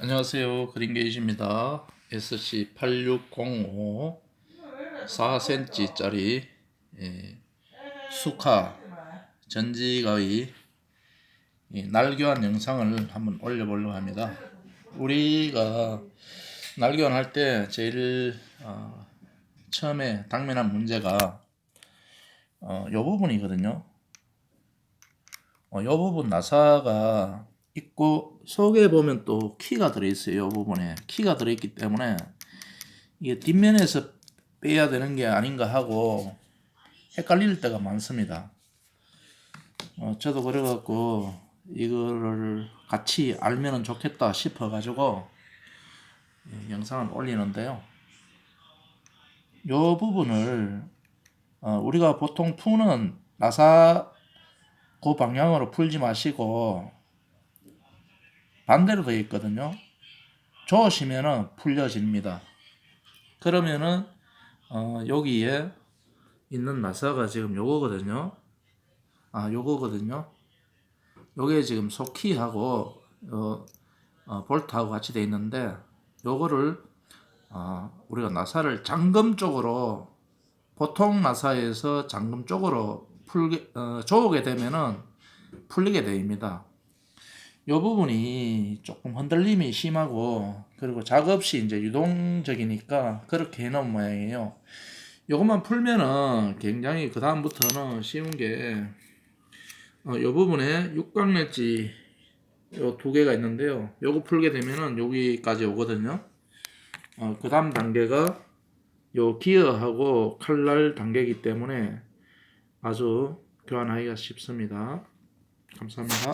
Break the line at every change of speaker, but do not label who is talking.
안녕하세요. 그린게이지입니다. SC8605 4cm짜리 예, 수카 전지가위 예, 날교환 영상을 한번 올려보려고 합니다. 우리가 날교환 할 때 제일 어, 처음에 당면한 문제가 어, 요 부분이거든요. 어, 요 부분 나사가 있고 속에 보면 또 키가 들어있어요. 이 부분에 키가 들어있기 때문에 이게 뒷면에서 빼야 되는 게 아닌가 하고 헷갈릴 때가 많습니다. 어, 저도 그래갖고 이거를 같이 알면은 좋겠다 싶어가지고 예, 영상을 올리는데요. 이 부분을 어, 우리가 보통 푸는 나사 그 방향으로 풀지 마시고 반대로 되어 있거든요. 저으시면은 풀려집니다. 그러면은 어, 여기에 있는 나사가 지금 요거거든요. 아, 요거거든요. 요게 지금 소키하고 어, 어, 볼트하고 같이 돼 있는데 요거를 어, 우리가 나사를 잠금 쪽으로 보통 나사에서 잠금 쪽으로 풀게 어, 조우게 되면은 풀리게 됩니다. 이 부분이 조금 흔들림이 심하고 그리고 작업시 이제 유동적이니까 그렇게 해놓은 모양이에요. 요것만 풀면은 굉장히 그 다음부터는 쉬운 게 어, 요 부분에 육각 냈지 요 두 개가 있는데요. 요거 풀게 되면은 여기까지 오거든요. 어, 그 다음 단계가 요 기어하고 칼날 단계이기 때문에 아주 교환하기가 쉽습니다. 감사합니다.